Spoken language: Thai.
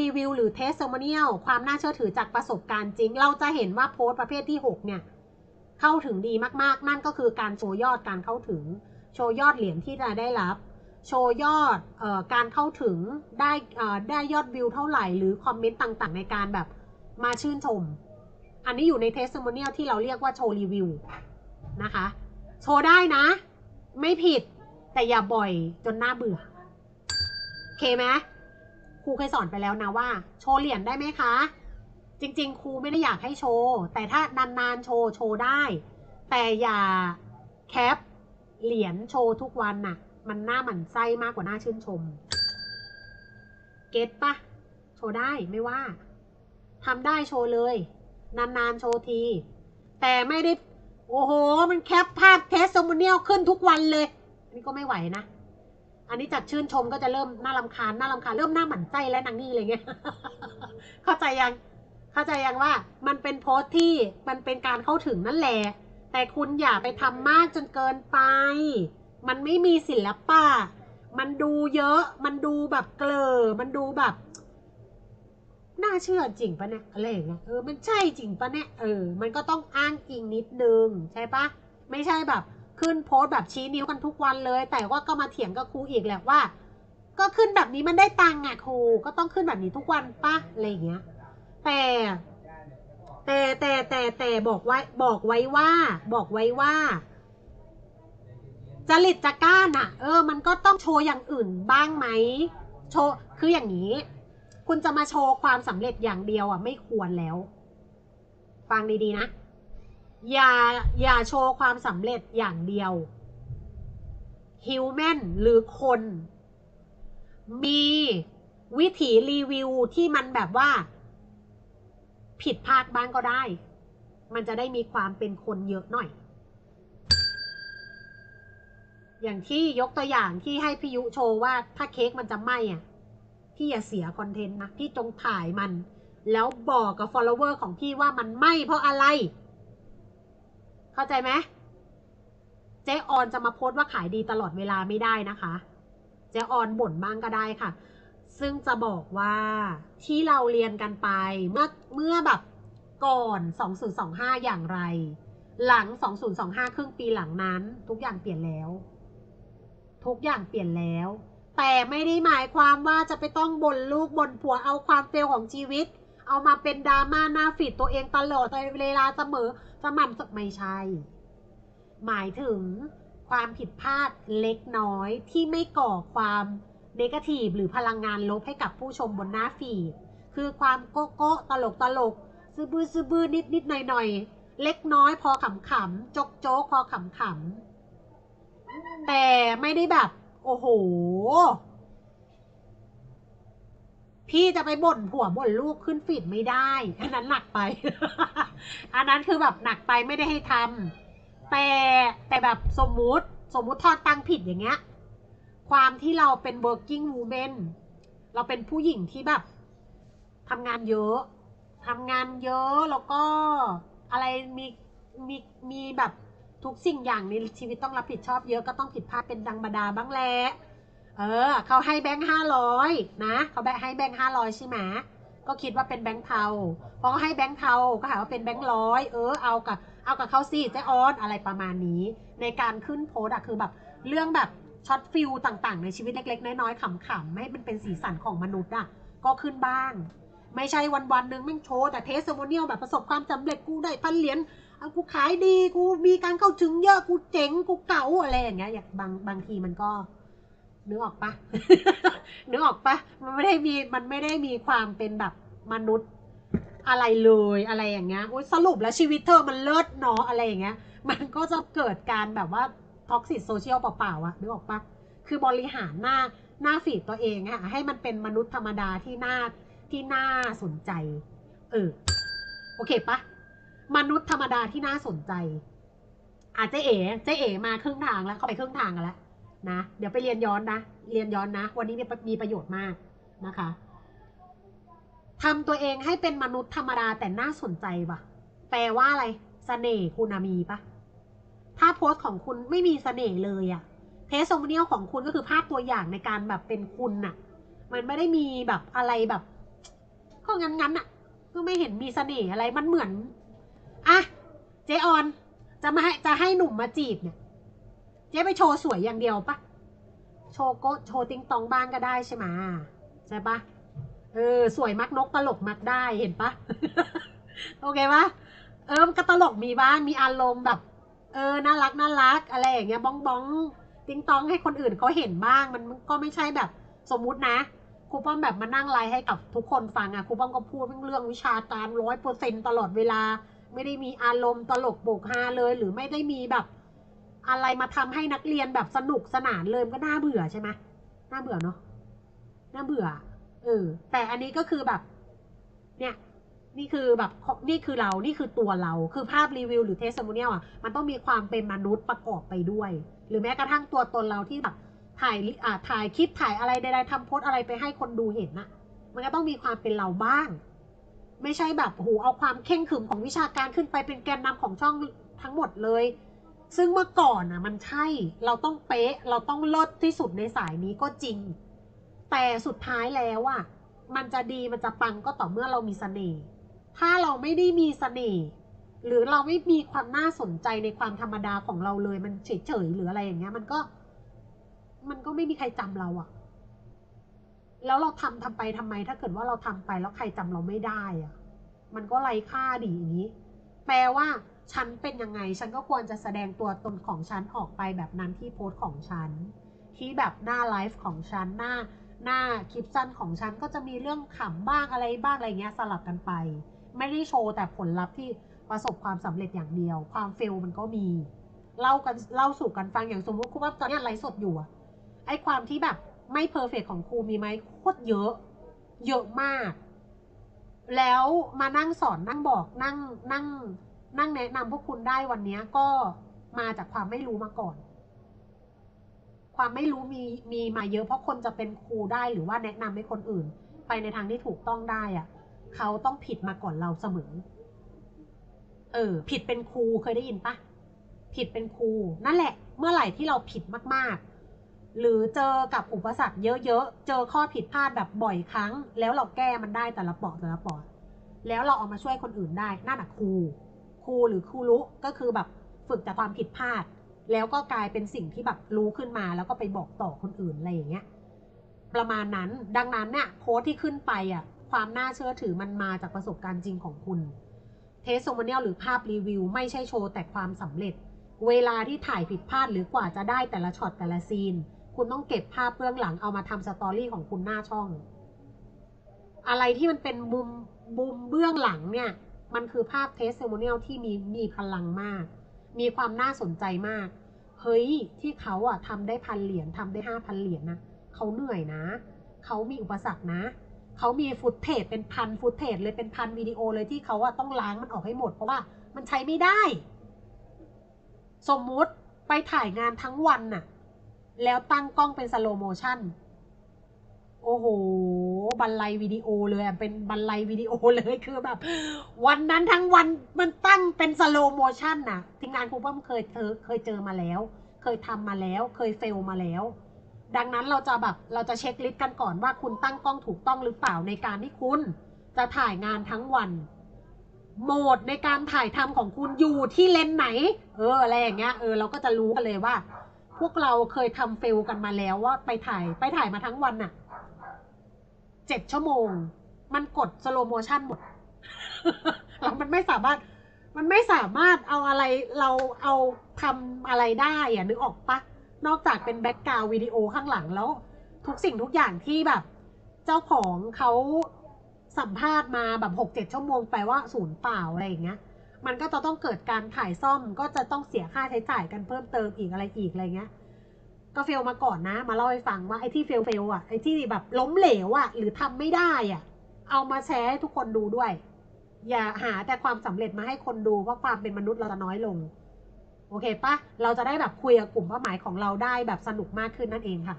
รีวิวหรือเทสโ m มเนียลความน่าเชื่อถือจากประสบการณ์จริง เราจะเห็นว่าโพสต์ประเภทที่ 6 เนี่ย เข้าถึงดีมากๆ นั่นก็คือการโชว์ยอดการเข้าถึง โชว์ยอดเหรียญที่จะได้รับ โชว์ยอดเออการเข้าถึงได้อ่อได้ยอดวิวเท่าไหร่หรือคอมเมนต์ต่างๆ ในการแบบมาชื่นชม อันนี้อยู่ในเทสโ m มเนียลที่เราเรียกว่าโชว์รีวิวนะคะ โชว์ได้นะ ไม่ผิดแต่อย่าบ่อยจนน่าเบื่อโอเคไหม ครูเคยสอนไปแล้วนะว่า โชว์เหรียญได้ไหมคะ จริง ๆ ครูไม่ได้อยากให้โชว์ แต่ถ้านานๆโชว์โชว์ได้ แต่อย่าแคปเหรียญโชว์ทุกวันน่ะ มันหน่าหมันไส้มากกว่าหน่าชื่นชม เก็ตปะโชว์ได้ไม่ว่าทำได้โชว์เลย นานๆโชว์ที แต่ไม่ได้ โอ้โห มันแคปภาพเทสโมเนียลขึ้นทุกวันเลยอันนี้ก็ไม่ไหวนะ อันนี้จากชื่นชมก็จะเริ่มน่ารำคาญน่ารำคาญเริ่มหน้าหมั่นไส้และนางนี่อะไรเงี้ย เข้าใจยัง เข้าใจยังว่ามันเป็นโพสต์ที่มันเป็นการเข้าถึงนั่นแหละ แต่คุณอย่าไปทำมากจนเกินไป มันไม่มีศิลปะ มันดูเยอะ มันดูแบบเกลอ มันดูแบบ น่าเชื่อจริงปะเนี่ยอะไรอย่างเงี้ย เออ มันใช่จริงปะเนี่ย เออ มันก็ต้องอ้างอิงนิดนึงใช่ปะ ไม่ใช่แบบ ขึ้นโพสต์แบบชี้นิ้วกันทุกวันเลย แต่ว่าก็มาเถียงกับครูอีกแหละว่า ก็ขึ้นแบบนี้มันได้ตังค์อะครูก็ต้องขึ้นแบบนี้ทุกวันปะอะไรอย่างเงี้ย แต่แต่แต่แต่แต่บอกไว้บอกไว้ว่า บอกไว้ว่าจริตจักร้านอะเออ มันก็ต้องโชว์อย่างอื่นบ้างไหมโชว์คืออย่างนี้ คุณจะมาโชว์ความสำเร็จอย่างเดียวอะไม่ควรแล้ว ฟังดีๆนะ อย่าอย่าโชว์ความสำเร็จอย่างเดียว ฮิวแมนหรือคน มีวิถีรีวิวที่มันแบบว่า ผิดพลาดบ้างก็ได้ มันจะได้มีความเป็นคนเยอะหน่อย อย่างที่ยกตัวอย่างที่ให้พี่ยุโชว์ว่าถ้าเค้กมันจะไหม้อะพี่อย่าเสียคอนเทนต์นะพี่จงถ่ายมัน แล้วบอกกับ follower ของพี่ว่ามันไหม้เพราะอะไร เข้าใจไหมเจ๊ออนจะมาโพสต์ว่าขายดีตลอดเวลาไม่ได้นะคะ เจ๊ออนบ่นบ้างก็ได้ค่ะ ซึ่งจะบอกว่าที่เราเรียนกันไปเมื่อเมื่อแบบก่อน 2025 อย่างไร หลัง 2025 ครึ่งปีหลังนั้น ทุกอย่างเปลี่ยนแล้ว ทุกอย่างเปลี่ยนแล้ว แต่ไม่ได้หมายความว่าจะไปต้องบ่นลูกบ่นผัวเอาความเฟลของชีวิต เอามาเป็นดราม่าหน้าฟีดตัวเองตลอดเวลาเสมอสม่ำเสมอไม่ใช่ หมายถึงความผิดพลาดเล็กน้อยที่ไม่ก่อความเนกาทีฟหรือพลังงานลบให้กับผู้ชมบนหน้าฟีด คือความโก๊ะโก๊ะตลกตลกซื้อบื้อซื้อบื้อนิดนิดหน่อยหน่อยเล็กน้อยพอขำขำจกโจ๊กพอขำขำแต่ไม่ได้แบบ โอ้โห พี่จะไปบ่นผัวบ่นลูกขึ้นฟีดไม่ได้ อันนั้นหนักไป อันนั้นคือแบบหนักไปไม่ได้ให้ทำแต่แต่แบบสมมุติสมมุติทอดตังผิดอย่างเงี้ย ความที่เราเป็น working woman เราเป็นผู้หญิงที่แบบทำงานเยอะทำงานเยอะแล้วก็อะไรมีมีมีแบบทุกสิ่งอย่างในชีวิตต้องรับผิดชอบเยอะก็ต้องผิดพลาดเป็นดังบดาบ้างแหละ เออเขาให้แบงค์ห้าร้อยนะเขาแบงค์ให้แบงค์ห้าร้อยใช่ไหมก็คิดว่าเป็นแบงค์เทาพอเขาให้แบงค์เทาก็หาว่าเป็นแบงค์ร้อยเออเอากับเอากับเขาสิเจ๊ออนอะไรประมาณนี้ ในการขึ้นโพส์อะคือแบบเรื่องแบบช็อตฟิลต่างๆ ในชีวิตเล็ก ๆ น้อยๆขำๆให้มันเป็นสีสันของมนุษย์อะก็ขึ้นบ้าง ไม่ใช่วันๆหนึ่งแม่งโชว์แต่เทสโมเนียลแบบประสบความสำเร็จกูได้พันเหรียญเอากูขายดีกูมีการเข้าถึงเยอะกูเจ๋งกูเก๋าอะไรอย่างเงี้ยอย่างบางบางทีมันก็ นึกออกปะนึกออกปะมันไม่ได้มีมันไม่ได้มีความเป็นแบบมนุษย์อะไรเลยอะไรอย่างเงี้ยโอ๊ยสรุปแล้วชีวิตเธอมันเลิศเนาะอะไรอย่างเงี้ย มันก็จะเกิดการแบบว่าท็อกซิ o โซเชียลเปล่าๆอะนึกออกปะคือบริหารหน้าหน้าฟีดตัวเองอะให้มันเป็นมนุษย์ธรรมดาที่น่าที่น่าสนใจ เออ โอเคปะมนุษย์ธรรมดาที่น่าสนใจอาจจะเอ๋เจ๊เอ๋มาครึ่งทางแล้วเข้าไปครึ่งทางกันแล้ว นะเดี๋ยวไปเรียนย้อนนะ เรียนย้อนนะ วันนี้มีมีประโยชน์มากนะคะทำตัวเองให้เป็นมนุษย์ธรรมดาแต่น่าสนใจปะแปลว่าอะไรสเสน่ห์คุณมีปะถ้าโพสต์ของคุณไม่มีเสน่ห์เลยอะเทสโซมเนียลของคุณก็คือภาพตัวอย่างในการแบบเป็นคุณน่ะ มันไม่ได้มีแบบอะไรแบบ ก็งั้นงั้นๆอะก็ไม่เห็นมีเสน่ห์อะไรมันเหมือนอะเจออนจะมาให้จะให้หนุ่มมาจีบเนี่ย เจ๊ไปโชว์สวยอย่างเดียวปะโชว์โกโชว์ติงตองบ้างก็ได้ใช่ไหมใช่ปะเออสวยมักนกตลกมักได้เห็นปะโอเคปะเออมันก็ตลกมีบ้างมีอารมณ์แบบ เออน่ารักน่ารักอะไรอย่างเงี้ยบ้องบ้องติงตองให้คนอื่นเขาเห็นบ้างมันก็ไม่ใช่แบบสมมุตินะครูป้อมแบบมานั่งไลฟ์ให้กับทุกคนฟังอะครูป้อมก็พูดเรื่องวิชาการร้อยเปอร์เซ็นตลอดเวลา ไม่ได้มีอารมณ์ตลกโบกฮาเลย หรือไม่ได้มีแบบ อะไรมาทำให้นักเรียนแบบสนุกสนานเลยมันก็น่าเบื่อใช่ไหมน่าเบื่อเนาะน่าเบื่อ เออ แต่อันนี้ก็คือแบบ เนี่ย นี่คือแบบนี่คือเรา นี่คือตัวเรา คือภาพรีวิวหรือเทสโมเนียลอะ มันต้องมีความเป็นมนุษย์ประกอบไปด้วย หรือแม้กระทั่งตัวตนเราที่แบบถ่ายอ่าถ่ายคลิปถ่ายอะไรใดๆทำโพสอะไรไปให้คนดูเห็นน่ะมันก็ต้องมีความเป็นเราบ้าง ไม่ใช่แบบโหเอาความเข่งขึมของวิชาการขึ้นไปเป็นแกนนำของช่องทั้งหมดเลย ซึ่งเมื่อก่อนอะมันใช่ เราต้องเป๊ะ เราต้องลิศที่สุดในสายนี้ก็จริง แต่สุดท้ายแล้วอะมันจะดีมันจะปังก็ต่อเมื่อเรามีเสน่ห์ ถ้าเราไม่ได้มีเสน่ห์หรือเราไม่มีความน่าสนใจในความธรรมดาของเราเลย มันเฉยๆหรืออะไรอย่างเงี้ย มันก็ มันก็ไม่มีใครจำเราอะแล้วเราทำทำไปทำไม ถ้าเกิดว่าเราทำไปแล้วใครจำเราไม่ได้อะมันก็ไร้ค่าดีอย่างนี้ แปลว่า ฉันเป็นยังไง ฉันก็ควรจะแสดงตัวตนของฉันออกไปแบบนั้นที่โพสต์ของฉัน ที่แบบหน้าไลฟ์ของฉันหน้าหน้าคลิปสั้นของฉันก็จะมีเรื่องขำบ้างอะไรบ้างอะไรเงี้ยสลับกันไป ไม่ได้โชว์แต่ผลลัพธ์ที่ประสบความสำเร็จอย่างเดียว ความเฟลมันก็มีเล่ากันเล่าสู่กันฟังอย่างสมมติครูว่าตอนนี้ไลฟ์สดอยู่อะไอความที่แบบไม่เพอร์เฟกของครูมีไหมโคตรเยอะ เยอะมาก แล้วมานั่งสอนนั่งบอกนั่งนั่ง นั่งแนะนำพวกคุณได้วันนี้ก็มาจากความไม่รู้มาก่อน ความไม่รู้มีมีมาเยอะเพราะคนจะเป็นครูได้หรือว่าแนะนำให้คนอื่น ไปในทางที่ถูกต้องได้อะเขาต้องผิดมาก่อนเราเสมอ เออ ผิดเป็นครูเคยได้ยินปะผิดเป็นครูนั่นแหละ เมื่อไหร่ที่เราผิดมากๆ หรือเจอกับอุปสรรคเยอะๆ เจอข้อผิดพลาดแบบบ่อยครั้ง แล้วเราแก้มันได้แต่ละปอดแต่ละปอดแล้วเราเอามาช่วยคนอื่นได้นั่นอะครู ครูหรือครูรู้ก็คือแบบฝึกจากความผิดพลาด แล้วก็กลายเป็นสิ่งที่แบบรู้ขึ้นมา แล้วก็ไปบอกต่อคนอื่นอะไรอย่างเงี้ยประมาณนั้นดังนั้นเนี่ยโค้ดที่ขึ้นไปอะความน่าเชื่อถือมันมาจากประสบการณ์จริงของคุณเทสโซมเนียลหรือภาพรีวิว ไม่ใช่โชว์แต่ความสำเร็จ เวลาที่ถ่ายผิดพลาดหรือกว่าจะได้แต่ละช็อตแต่ละซีน คุณต้องเก็บภาพเบื้องหลังเอามาทำสตอรี่ของคุณหน้าช่อง อะไรที่มันเป็นมุมมุมเบื้องหลังเนี่ย มันคือภาพเทส t โมเนียลที่มีมีพลังมาก มีความน่าสนใจมาก เฮ้ยที่เขาอะทำได้พันเหรียญทำได้ห้าพันเหรียญนะเขาเหนื่อยนะ เขามีอุปสรรคนะ เขามีฟุตเทจเป็นพันฟุตเทจเลยเป็นพันวิดีโอเลยที่เขาอะต้องล้างมันออกให้หมด เพราะว่ามันใช้ไม่ได้ สมมุติไปถ่ายงานทั้งวันน่ะ แล้วตั้งกล้องเป็นสโลโมชั่น โอ้โหบันไลวิดีโอเลยอะเป็นบันไลวิดีโอเลยคือแบบ วันนั้นทั้งวันมันตั้งเป็นสโลโมชันน่ะ ทีมงานครูป้อมเคยเจอเคยเจอมาแล้ว เคยทำมาแล้ว เคยเฟลมาแล้ว ดังนั้นเราจะแบบเราจะเช็คลิสต์กันก่อนว่าคุณตั้งกล้องถูกต้องหรือเปล่าในการที่คุณ จะถ่ายงานทั้งวัน โหมดในการถ่ายทำของคุณอยู่ที่เลนไหน เอออะไรอย่างเงี้ยเออเราก็จะรู้กันเลยว่า พวกเราเคยทำเฟลกันมาแล้วว่าไปถ่ายไปถ่ายมาทั้งวันน่ะ เจ็ดชั่วโมง มันกดสโลโมชันหมดแล้วมันไม่สามารถ มันไม่สามารถเอาอะไรเราเอาทำอะไรได้อะนึกออกปะนอกจากเป็นแบ็กกราววิดีโอข้างหลังแล้ว ทุกสิ่งทุกอย่างที่แบบ เจ้าของเขาสัมภาษณ์มาแบบหกเจ็ดชั่วโมงแปลว่าศูนย์เปล่าอะไรอย่างเงี้ย มันก็จะต้องเกิดการถ่ายซ่อมก็จะต้องเสียค่าใช้จ่ายกันเพิ่มเติมอีกอะไรอีกอะไรเงี้ย ก็เฟลมาก่อนนะ มาเล่าให้ฟังว่าไอ้ที่เฟลเฟลอะไอ้ที่แบบล้มเหลวอะหรือทำไม่ได้อะเอามาแชร์ให้ทุกคนดูด้วย อย่าหาแต่ความสำเร็จมาให้คนดูเพราะความเป็นมนุษย์เราจะน้อยลง โอเคปะเราจะได้แบบคุยกับกลุ่มเป้าหมายของเราได้แบบสนุกมากขึ้นนั่นเองค่ะ